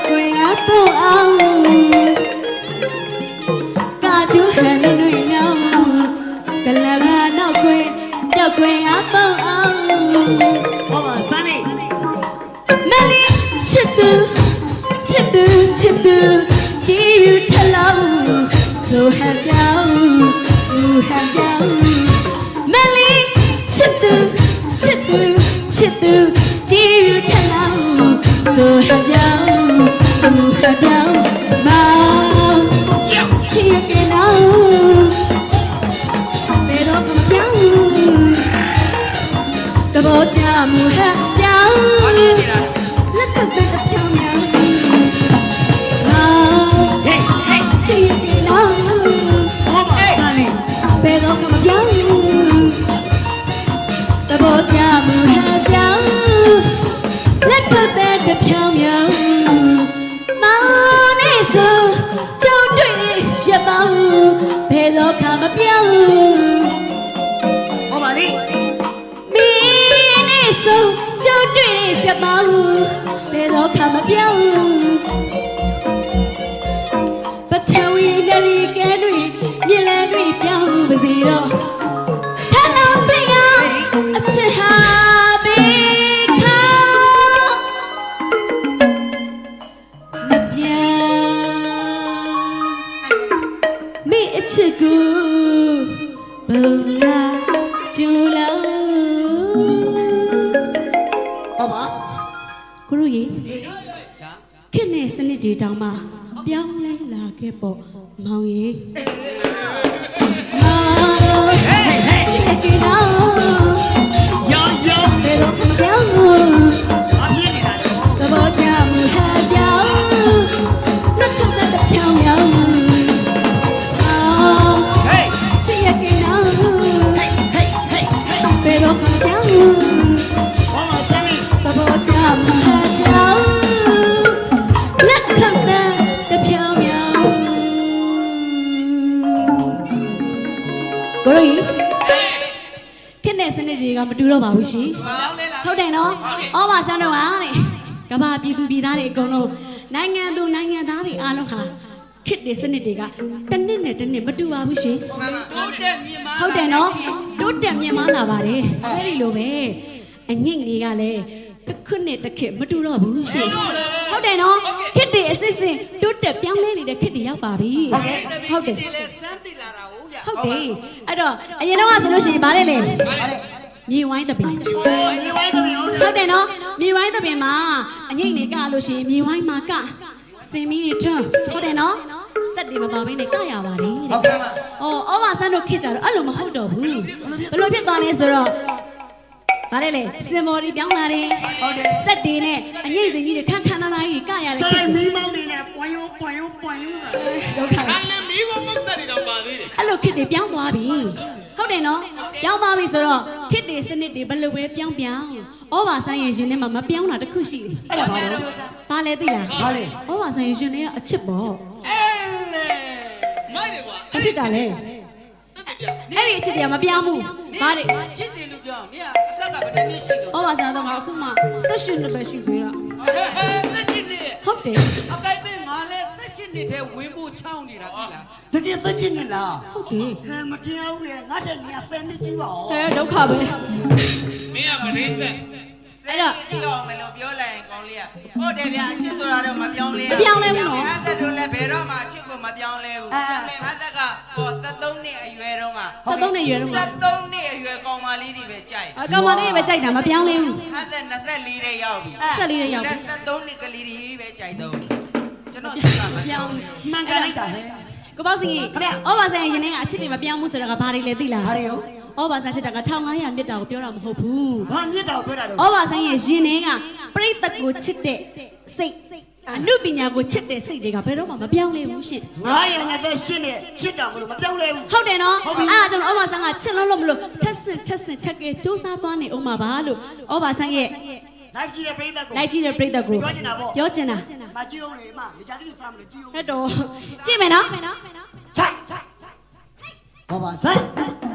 ရောက်ခွေအဖို့အောင်ကာကျူဟန်နေနေနောင်ကလကနောက်ခွေပြောက်ခွေအပေါင်းအောင်ဟောပါစမ်းနေမ တွေတောင်မှပြောင်းလဲလာခဲ့ပေါ့မောင်ရေမောင်ဟေးဟေးချစ်ကြတော့ရောင်ရောင်ဘယ်တော့မှမပြောင်းဘူးအားပြနေတာတော့သဘောကျမှုဟာပြောင်းလက်ထပ်တဲ့ပြောင်းပြောင်းမောင်ဟေးချစ်ရကြတော့ဟေးဟေးဟေးဟေးဘယ်တော့မှမပြောင်းဘူးဟောပါစမ်းနေသဘောကျမှုဟာ တွေကမတူတော့ပါဘူးရှင်ဟုတ်တယ်နော်။အော်မဆန်းတော့ဟာတဲ့။ကမ္ဘာပြည်သူပြည်သားတွေအကုန်လုံးနိုင်ငံသူနိုင်ငံသားတွေအားလုံးဟာခစ်တဲ့စနစ်တွေကတစ်နှစ်နဲ့တစ်နှစ်မတူပါဘူးရှင်တိုးတက်မြင့်မာ။ဟုတ်တယ်နော်။တိုးတက်မြင့်မားလာပါတယ်။အဲဒီလိုပဲအငိမ့်လေးကလည်းတစ်ခုနဲ့တစ်ခေတ်မတူတော့ဘူးရှင်။ဟုတ်တယ်နော်။ခစ်တဲ့အစစ်စစ်တိုးတက်ပြောင်းလဲနေတဲ့ခစ်တွေရောက်ပါပြီ။ဟုတ်တယ်ဒီလေစမ်းသိလာတာဟုတ်ဗျာဟုတ်တယ်။အဲ့တော့အရင်တော့ကဆိုလို့ရှိရင်ဗါလဲလေဟာလေ မြေဝိုင်းတပင်ဒီဝိုင်းတယ်ဟုတ်ဟုတ်တယ်နော်မြေဝိုင်းသပင်မှာအငိမ့်နေကလို့ရှိရင်မြေဝိုင်းမှာကစင်မီးတွေထွန်းဟုတ်တယ်နော်စက်တွေမပါဘဲနဲ့ကရပါတယ်တဲ့ ဟုတ်ကဲ့ပါ။အော်အော်မဆန်းတို့ခစ်ကြတော့အဲ့လိုမဟုတ်တော့ဘူး။ဘယ်လိုဖြစ်သွားလဲဆိုတော့ဗါတယ်လေစင်မော်ဒီပြောင်းလာတယ်ဟုတ်တယ်။စက်တွေနဲ့အငိမ့်စင်ကြီးတွေခန်းခန်းသားသားကြီးကရတယ်ဆိုင်မီးမောင်းနေတဲ့ပွိုင်းရောပွိုင်းရောပွိုင်းရောဒုက္ခခိုင်းလည်းမီးကိုမဆက်နေတော့ပါသေးတယ်အဲ့လိုခစ်တွေပြောင်းသွားပြီ။ ဟုတ်တယ်နော်။ပြောင်းသွားပြီဆိုတော့ခစ်တွေစနစ်တွေဘယ်လိုပဲပြောင်းပြောင်း။ဩဘာဆိုင်ရင်ရှင်ထဲမှာမပြောင်းတာတစ်ခုရှိတယ်အဲ့ဒါပါတော့။ဘာလဲသိလားဘာလဲ။ဩဘာဆိုင်ရင်ရှင်ထဲကအချစ်ပေါ့အဲလေမိုက်တယ်ကွာ။အချစ်ကလည်းအဲ့ဒီအချစ်တွေကမပြောင်းဘူး။ဘာလဲချစ်တယ်လို့ပြောနေအသက်ကဘယ်တည်းရှိလို့။ဩဘာဆိုင်တော့ငါအခုမှဆက်ရှင်နဲ့ပဲရှိသေးတာဟဲ့ဟဲ့သက်ချစ်နေ။ဟုတ်တယ်အကိုက်ပင်ငါလဲ သက်ချစ်နေတဲ့ဝင်ဖို့ချောင်းနေတာပြီလားတကယ်သက်ရှင်နေလား။ဟုတ်တယ်ဟဲမတရားဘူးလေငါတဲ့နေရာဖန်နေကြည့်ပါဦး။အဲဒုက္ခပဲမင်းကမရင်းသက်။အဲ့တော့ကြည့်အောင်မလို့ပြောလိုက်ရင်ကောင်းလေးอ่ะဟုတ်တယ်ဗျာအချစ်ဆိုတာတော့မပြောင်းလဲမပြောင်းလဲဘူးနော်ငါသက်တို့လည်းဘယ်တော့မှအချစ်ကိုမပြောင်းလဲဘူးငါသက်ကဟော73နှစ်အရွယ်တုန်းက73နဲ့ရွယ်တော့မှာ73နှစ်အရွယ်ကောင်မလေးတွေပဲကြိုက်အကောင်မလေးပဲကြိုက်တာမပြောင်းလဲဘူးငါသက်24တဲ့ရောက်ပြီ။ဆက်လေးနဲ့ရောက်ပြီ73နှစ်ကလေးတွေပဲကြိုက်တော့ ကျွန်တော်ကမပြောင်းဘူးမှန်ကန်လိုက်တာဟဲ့။ကိုပေါ့စင်ကြီးဩဘာဆိုင်ရင်ရင်ထဲကအချစ်တွေမပြောင်းဘူးဆိုတော့ကဘာတွေလဲသိလားဘာတွေရောဩဘာဆိုင်ချစ်တာက1500မြစ်တာကိုပြောတာမဟုတ်ဘူးဘာမြစ်တော်ပြောတာတော့ဩဘာဆိုင်ရဲ့ရင်ထဲကပြိတ္တကိုချစ်တဲ့စိတ်အနုပညာကိုချစ်တဲ့စိတ်တွေကဘယ်တော့မှမပြောင်းလဲဘူးရှင်928နဲ့ချစ်တာမလို့မပြောင်းလဲဘူးဟုတ်တယ်နော်ဟုတ်ပြီအဲ့ဒါကြောင့်ဩဘာဆန်းကချစ်လို့လို့မလို့ထက်ဆင့်ထက်ဆင့်ထက်ကဲစူးစမ်းသွားနေအောင်ပါပါလို့ဩဘာဆန်းရဲ့ လိုက်ကြည့်တဲ့ပြိဿကိုလိုက်ကြည့်တဲ့ပြိတ္တကိုပြောချင်တာပေါ့ပြောချင်တာမကြည့်အောင်လေမမကြသေးလို့စားမလို့ကြည့်အောင်ဟဲ့တော့ကြည့်မယ်နော်ချိုက်ဘာပါဆိုင်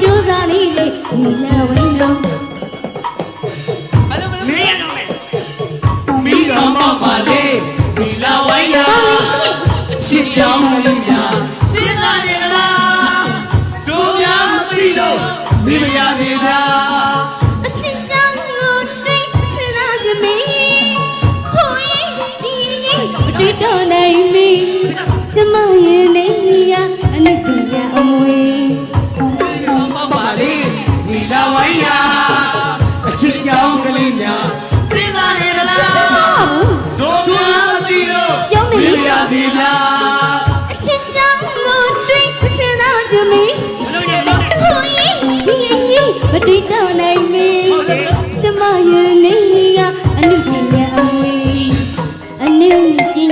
ကျိုးစားနေတဲ့ဒီလာဝိမောဘယ်လိုဘယ်မလိုင်းရတော့မယ်မီးတော်မောက်ပါလေဒီလာဝိုင်းရာချစ်ချောင်းလေးညာစဉ်းစားနေလားတို့များမသိလို့မိမရစေဗျာအချစ်ကြောင့်ကိုတိတ်စဉ်းစားကြမီဟိုရင်ဒီရင်မတွေ့တော့နိုင်မီကျမရဲ့နေရအနုတ္တရအမွေမော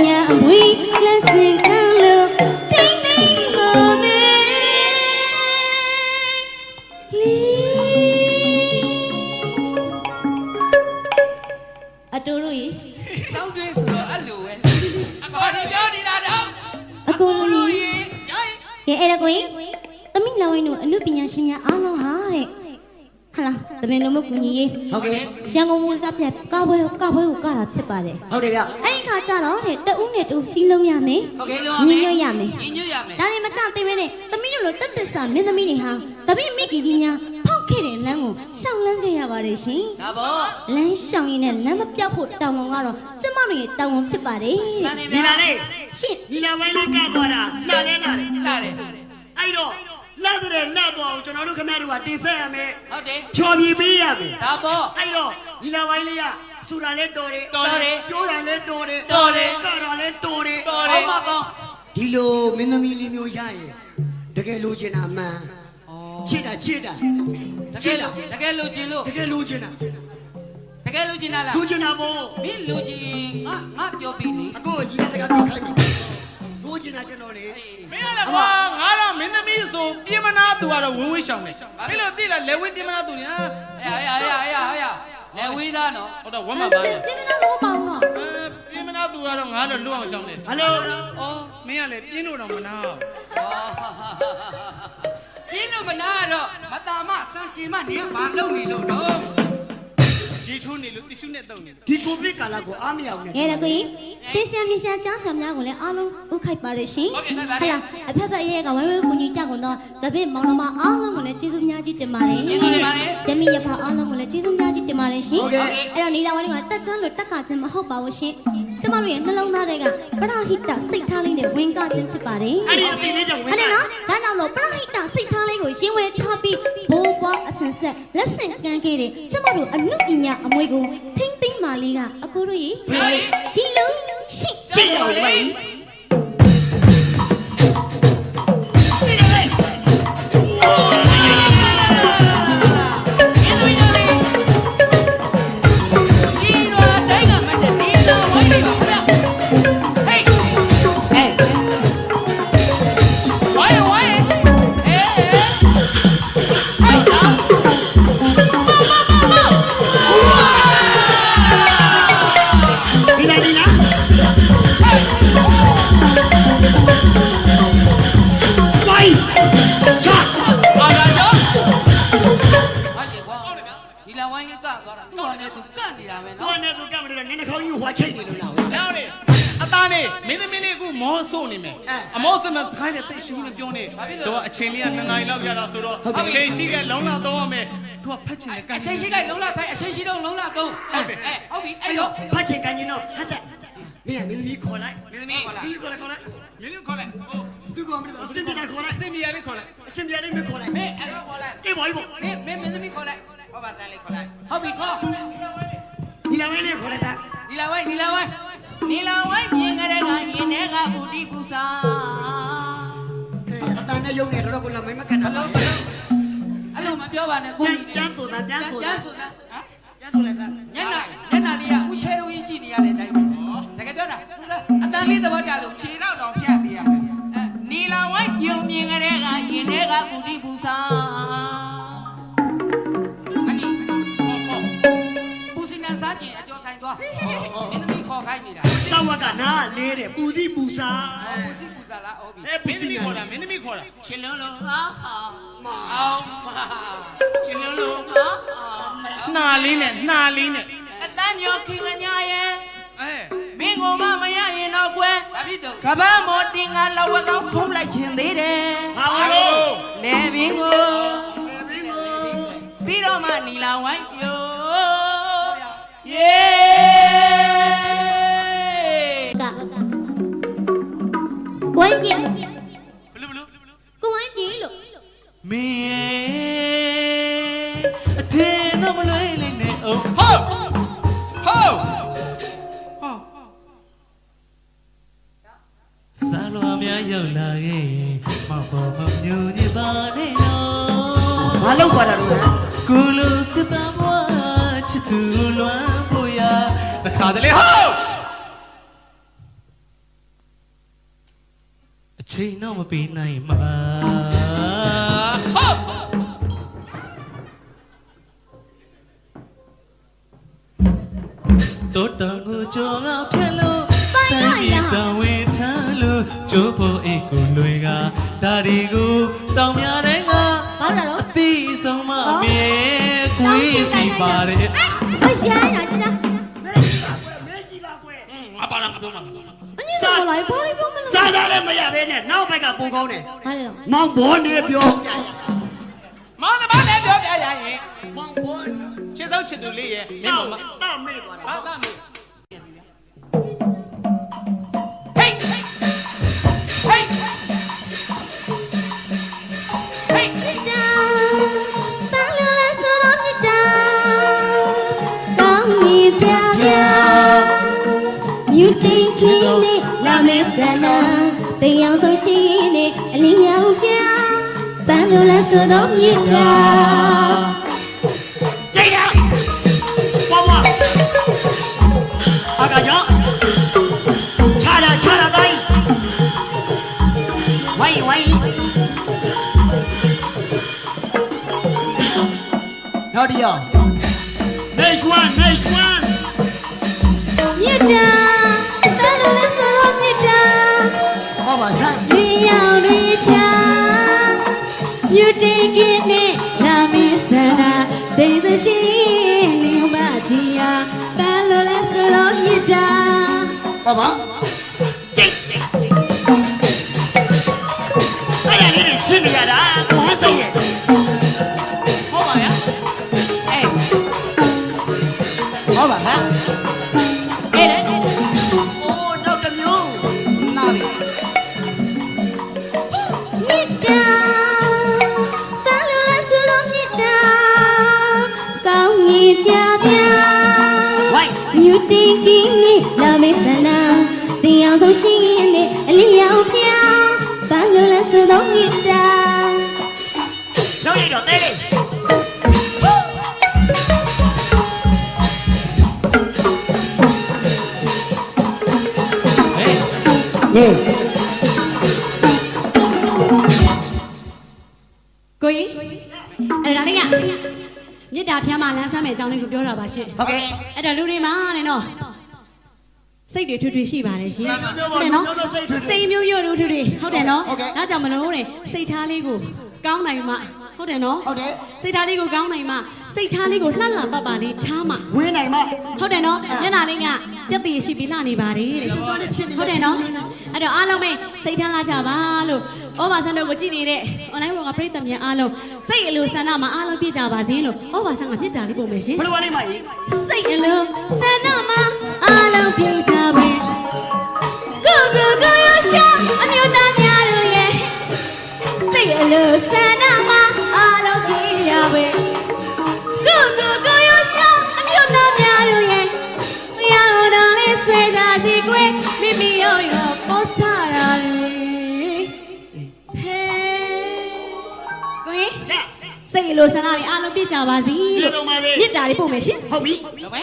ညာအမွေလက်စင်ကလို့ထိမ့်သိမ့်မမေလီအတူတို့ရေစောင်းတွင်းဆိုတော့အဲ့လိုပဲအကော်ဒီပြောနေတာတော့အကိုတို့ရေရေရိုင်းကဲအဲ့ဒါကိုရင်သမီးလောင်းဝင်းတို့အနုပညာရှင်များအားလုံးဟာတဲ့ဟာလားသမင်လုံးမကူညီရေးဟုတ်ကဲ့ရန်ကုန်ဝေကပြကားပွဲကားပွဲကိုကတာဖြစ်ပါတယ်ဟုတ်တယ်ဗျအဲ့ဒီ ဟာကြတော့တဲ့တဦးနဲ့တူစီးလုံးရမယ်ဟုတ်ကဲ့လုံးရမယ်ညွတ်ရမယ်ညွတ်ရမယ်ဒါနဲ့မကသေးပဲနဲ့သမီးတို့လိုတက်တက်စာမင်းသမီးတွေဟာသမီးမိကြီးကြီးများဖောက်ခဲ့တဲ့လမ်းကိုရှောင်လန်းခဲ့ရပါတယ်ရှင်ဒါပေါ့လမ်းရှောင်ရင်းနဲ့လမ်းမပြောက်ဖို့တောင်းဝန်ကတော့ကျမတို့ရဲ့တောင်းဝန်ဖြစ်ပါတယ်ညီလာလေးရှင်ညီလာဝိုင်းလေးကသွားတာလာလဲလာတယ်လာတယ်အဲ့တော့လက်တဲ့လက်ပေါ်ကျွန်တော်တို့ခမတို့ကတင်ဆက်ရမယ်ဟုတ်တယ်ဖြော်ပြပေးရမယ်ဒါပေါ့အဲ့တော့ညီလာဝိုင်းလေးက စူတာလဲတော်တယ်တော်တယ်ပြောတာလဲတော်တယ်တော်တယ်ကတာလဲတော်တယ်တော်တယ်ဟုတ်ပါကောင်းဒီလိုမင်းသမီးလေးမျိုးရရင်တကယ်လိုချင်တာမှန်ချစ်တာချစ်တာတကယ်လို့တကယ်လို့ကျင်လို့တကယ်လိုချင်တာတကယ်လို့ကျင်လားလိုချင်တာပေါ့မင်းလူကျင်ငါငါပြောပြီလေအကိုကြီးတဲ့စကားပြောခိုင်းမယ်လိုချင်တာကျွန်တော်လေမင်းကလည်းကွာငါတော့မင်းသမီးဆိုပြင်မနာသူကတော့ဝင်းဝင်းရှောင်နေမင်းတို့သိလားလက်ဝင်းပြင်မနာသူညာအေးအေးအေးအေးအေး လေဝေးသားနော်ဟုတ်တော့ဝမ်းမပါနဲ့ဒီမနာလို့မအောင်တော့ပြင်မနာသူကတော့ငါတော့လွတ်အောင်ရှောင်နေဟယ်လိုအော်မင်းကလည်းပြင်းလို့တော့မနာပြင်းလို့မနာတော့မတာမဆန်ရှင်မနေကဘာလုပ်နေလို့တော့ ရေချိုးနေလို့တ िश ူးနဲ့တုံနေတယ်ဒီကိုဗစ်ကာလကိုအားမရဘူးနဲ့ငယ်ရကိုကြီးတင်းစံမြစံကျောင်းဆောင်များကိုလည်းအားလုံးဥခိုက်ပါရရှင်ဟုတ်ကဲ့အဖက်ဖက်ရဲကဝဲဝဲကိုကြီးကြောက်ကုန်တော့တပည့်မောင်နှမအားလုံးကိုလည်းကျေးဇူးများကြီးတင်ပါတယ်ရမီရဖအားလုံးကိုလည်းကျေးဇူးများကြီးတင်ပါတယ်ရှင်အဲ့တော့နီလာဝိုင်းကတက်ကျွမ်းလို့တက်ကခြင်းမဟုတ်ပါဘူးရှင်ကျမတို့ရဲ့နှလုံးသားတွေကပရဟိတစိတ်ထားလေးနဲ့ဝင်ကခြင်းဖြစ်ပါတယ်အဲ့ဒီအသိလေးကြောင့်ဝအဲ့င်ဒါကားနော်ဒါကြောင့်လို့ပရဟိတစိတ်ထားလေးကိုရင်ဝယ်ထားပြီးဘိုးဘွားအဆန်ဆက်လက်ဆင့်ကမ်းခဲ့တဲ့ကျမတို့အနုပညာအမွေကိုထိမ့်သိမ့်မာလေးကအကိုတို့ရေဒီလိုရှိစိတ်ရောက်လေဒီ ကြီးဟွာချိတ်နေလို့လားနောက်နေအသားနေမင်းသမီးလေးကမောဆို့နေမယ်အမောစမစခိုင်းတဲ့တိတ်ရှိနေပြောနေတော့အချိန်လေးက2နာရီလောက်ရတာဆိုတော့အချိန်ရှိကလုံးလာတော့မယ်သူကဖတ်ချင်တယ်ကန်အချိန်ရှိကလုံးလာဆိုင်အချိန်ရှိတော့လုံးလာသုံးဟုတ်ပြီအဲဟုတ်ပြီအဲ့အဲ့တော့တော့ဖတ်ချင်ကန်ရင်တော့ဟတ်ဆက်မင်းကမင်းသမီးခေါ်လိုက်မင်းသမီးခေါ်လာဒီခေါ်လိုက်ခေါ်လိုက်မင်းတို့ခေါ်လိုက်ဟိုသူကမလို့အစင်ပြတာခေါ်လိုက်စင်မီယာလေးခေါ်လိုက်အစင်ပြလေးမခေါ်လိုက်မင်းအဲ့တော့ခေါ်လိုက်အေးဘော်ဘော်မင်းမင်းမင်းသမီးခေါ်လိုက်ဟောပါတန်းလေးခေါ်လိုက်ဟုတ်ပြီခေါ်ဒီလာဝဲလေးခေါ်လိုက်တာ ဒီလာဝိုင်းဒီလာဝိုင်းဒီလာဝိုင်းမြင်ကြတဲ့ကရင်ထဲကဘူတိပူစာအတန်နဲ့ယုံနေတော့ကိုလာမိုင်းမကန်အတာလုံးအလုံးအဲ့လိုမပြောပါနဲ့ကိုပြန်ကြီးပြန်ဆိုတာပြန်ဆိုကျတာန်းဆိုတာဟမ်ပြန်ဆိုလိုက်တာညနာညနာလေးကဥချဲတို့ကြီးကြည့်နေရတဲ့အတိုင်းပဲတကယ်ပြောတာအတန်လေးသဘောကြလို့ခြေတော့တော့ဖြတ်ပေးရတယ်အဲနီလာဝိုင်းပြုံမြင်ကြတဲ့ကရင်ထဲကဘူတိပူ စောက်ကကနားလေးတယ်ပူစီပူစာပူစီပူစာလားဟုတ်ပြီအဲပူမင်းစီသမီးနာခေါ်တာမင်းသမီးခေါ်တာချစ်လုံးလုံးဟာဟာအောင်ချစ်လုံးလုံးဟာနှာလေးနဲ့နှာလေးနဲ့အတန်းညောခင်ကညာရဲ့အဲမင်းကိုမမရရင်တော့ကွယ်ဘာဖြစ်တော့ကပန်းမော်တင်ကလဝတော့ခုံးလိုက်ခြင်းသေးတယ်ဟာလို့လေဘင်းကိုဘင်းကိုပြီးတော့မှနီလာဝိုင်းပြိုယေ တော်တောင်ကိုကြောငါဖြက်လို့တိုင်းပြည်တောင်ဝေထားလို့ကျိုးဖို့အိတ်ကိုလွေကဒါဒီကိုတောင်များတဲ့ကဘာလို့လဲအသီးဆုံးမမြေကွေးစီပါတယ်အရန်ရကျတာမဲကြီးပါကွယ်ငါပါလားငါပြောမှာအညစောလိုက်ဘာလို့ပြောမလဲစားသားလည်းမရဘဲနဲ့နောက်ဘက်ကပုံကောင်းတယ်ဘာလဲတော့မောင်ဘောနေပြောမောင်နှမလည်းပြောပြရရင်မောင်ဘော ချစ်သောချစ်သူလေးရဲ့မင်းတော့မတော့မေ့သွားတယ်ဘာသာမေဟေးဟေးဟေးဟေးမြတ်တာတန်လလဲဆိုတော့မြတ်တာကောင်းမီပြပြမြူတင်ခင်းနေလာမေဆန္ဒတရားဆုံးရှိနေအလင်းရောင်ပြတန်လလဲဆိုတော့မြတ်တာ နောက်တစ်ယောက် next one next one မြစ်တာဘယ်လိုလဲဆိုတော့မြစ်တာဟောပါစမ်းဒီရောက်တွေဖြာမြူတေကိနဲ့လာမီစနာဒေ ဟေးကိုကြီးအဲ့ဒါလေးကမြစ်တာဖျားမလမ်းဆမ်းမဲ့အကြောင်းလေးကိုပြောတာပါရှင်ဟုတ်ကဲ့အဲ့တော့လူတွေမှာတဲ့နော်စိတ်တွေထွေထွေရှိပါတယ်ရှင်ဟုတ်တယ်နော်စိတ်မျိုးမျိုးတို့ထွေထွေဟုတ်တယ်နော်ဒါကြောင့်မလို့တဲ့စိတ်ထားလေးကိုကောင်းနိုင်မှဟုတ်တယ်နော်ဟုတ်တယ်စိတ်ထားလေးကိုကောင်းနိုင်မှ စိတ်ထားလေးကိုလှလှပပလေးထားမှဝင်းနိုင်မဟုတ်တယ်နော်မျက်နှာလေးကစက်တည်ရှိပြီးလှနေပါတယ်တဲ့ဟုတ်တယ်နော်အဲ့တော့အားလုံးပဲစိတ်ထားလာကြပါလို့ဩဘာဆန်တို့ကိုကြည့်နေတဲ့ online ဘောကပရိသတ်များအားလုံးစိတ်အလိုဆန္ဒမှာအားလုံးပြည့်ကြပါစေလို့ဩဘာဆန်ကမြစ်တာလေးပို့မယ်ရှင်ဘယ်လိုပါလိမ့်မကြီးစိတ်အလိုဆန္ဒမှာအားလုံးပြည့်ကြပါကိုကိုကိုရရှာအမျိုးသားများတို့ရဲ့စိတ်အလိုဆန္ဒ မိမိရောရောပေါ်စားရလေဟဲကိုရင်စိတ်အလိုဆန္ဒတွေအားလုံးပြည့်ကြပါစီလို့မြစ်တာလေးပို့မယ်ရှင်ဟုတ်ပြီဟုတ်ပဲ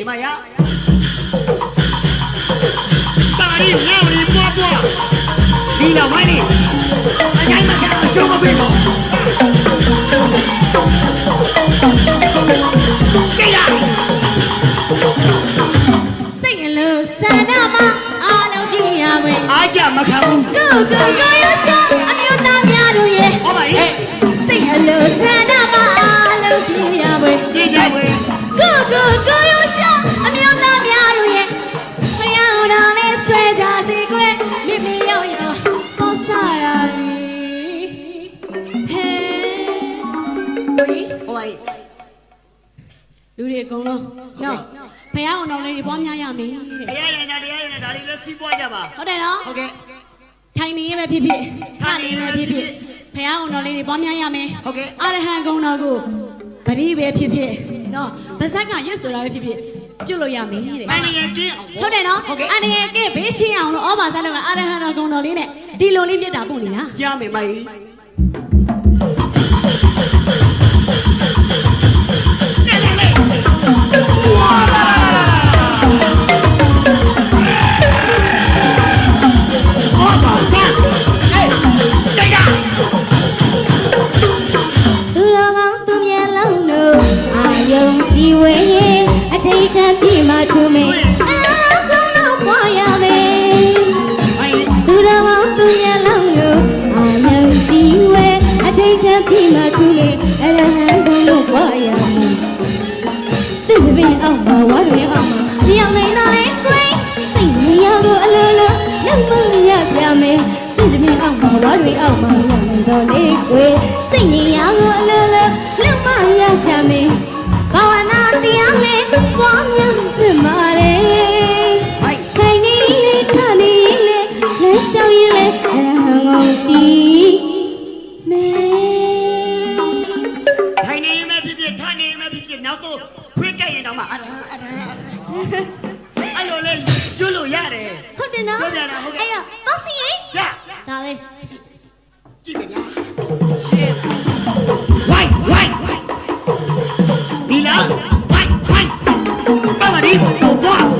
ကြည့်နေရလေမရတာရီငါ့ရီပွားပွားဒီလာဝိုင်းနေအကြိုင်မကအ ကုန်လုံးနော်ဖယားအောင်တော်လေးတွေပွားများရမယ်တဲ့တရားရည်နာတရားရည်နာဒါလေးလည်းစီးပွားကြပါဟုတ်တယ်နော်ဟုတ်ကဲ့ထိုင်နေရပဲဖြစ်ဖြစ်ခနေရပဲဖြစ်ဖြစ်ဖယားအောင်တော်လေးတွေပွားများရမယ်ဟုတ်ကဲ့အရဟံကုံတော်ကိုပရိပဲဖြစ်ဖြစ်နော်ဗဇက်ကရွတ်ဆိုတာပဲဖြစ်ဖြစ်ပြုတ်လို့ရမယ်တဲ့မင်းရဲ့ကျင်းအောင်ဟုတ်တယ်နော်အန္တရာယ်ကဲဘေးရှင်းအောင်လို့ဩဘာစားလို့ကအရဟံတော်ကုံတော်လေးနဲ့ဒီလိုလေးမြတ်တာပို့နေတာကြားမယ်မကြီး ဝဲအထိတ်တန်ပြမှထူမေအလားကောင်းတော့ပွားရမယ်မကြီးသူတော်ကောင်းသူမြတ်လုံးတို့အာယုံဒီဝဲအထိတ်တန်ပြမှထူမေအရဟံကုံတော့ပွားရမယ်သူပင်အောင်မှာဝါရွေအောင်မှာမြောင်နေတာလေကွယ်စိတ်မရတော့အလိုလိုလုံးမတွေအောက်မှာရောက်နေတော့လေကွယ်စိတ်ငြိမ်ရာ တရားလေးပွားများဖြစ်မာတယ်ဟိုက်ခိုင်နေလေထနေလေလက်ရှောင်ရင်လေအရဟံကုန်တီမဲထိုင်နေရင်ပဲဖြစ်ဖြစ်ထိုင်နေရင်ပဲဖြစ်ဖြစ်နောက်တော့ခွေးကြိုက်ရင်တော့မှအရဟံအရဟံအဲ့လိုလေကျွလို့ရတယ်ဟုတ်တယ်နော်ပြောပြတာဟုတ်ကဲ့အဲ့တော့ပေါက်စီရင်ရဒါပဲကြည့်ကြ ပါမ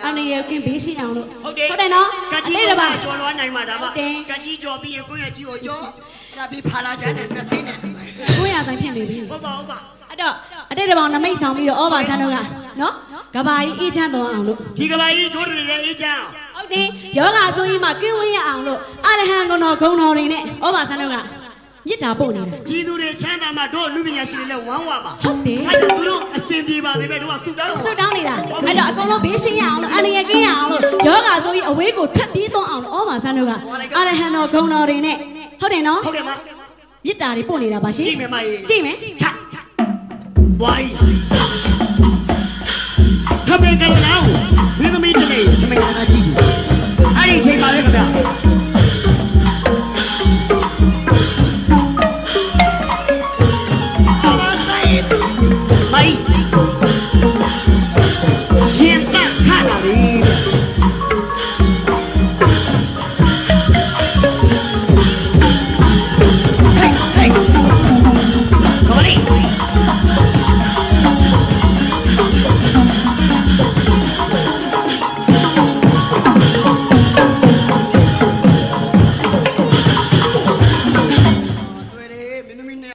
ဗျာအနေရကင်းဘေးရှိအောင်လို့ဟုတ်တယ်ဟုတ်တယ်နော်ကကြီးအဲ့ကဒါပါကျော်လွှားနိုင်မှာဒါမှဟုတ်တယ်ကကြီးကျော်ပြီးရင်ကိုယ့်ရဲ့ကြီးကိုကျော်ကပြီးဖာလာချမ်းနဲ့နှစ်စိမ့်နဲ့ကိုရဆိုင်ဖြစ်နေပြီဟုတ်ပါဟုတ်ပါအဲ့တော့အတိတ်တဘောင်နမိတ်ဆောင်ပြီးတော့ဩဘာဆန်းတို့ကနော်ကဘာကြီးအေးချမ်းသွားအောင်လို့ဒီကဘာကြီးဒိုးတွေလည်းအေးချမ်းဟုတ်တယ်ယောဂအဆိုကြီးမှာကင်းဝေးရအောင်လို့အရဟံကုံတော်ဂုံတော်တွေနဲ့ဩဘာဆန်းတို့က မြစ်တာပို့နေတာကြီးသူတွေချမ်းသာမှတို့လူပညာရှင်တွေလည်းဝမ်းဝပါဟုတ်တယ်အဲ့ဒါသူတို့အစင်ပြေပါသေးပဲတို့ကဆုတောင်းဆွတ်တောင်းနေတာအဲ့တော့အကုန်လုံးဘေးရှင်းရအောင်လို့အန္တရာယ်ကင်းရအောင်လို့ယောဂအဆိုကြီးအဝေးကိုထပ်ပြီးသွားအောင်လို့ဩဘာဆန်းတို့ကအရဟံတော်ဂုံတော်တွေနဲ့ဟုတ်တယ်နော်ဟုတ်ကဲ့မမြစ်တာတွေပို့နေတာပါရှင်ကြည့်မယ်မကြီးကြည့်မယ်ချက်ဝိုင်းခမေကလောင်းမင်းသမီးတလေးခမေကလာကြည့်ကြည့်အဲ့ဒီအချိန်ပါလေခင်ဗျ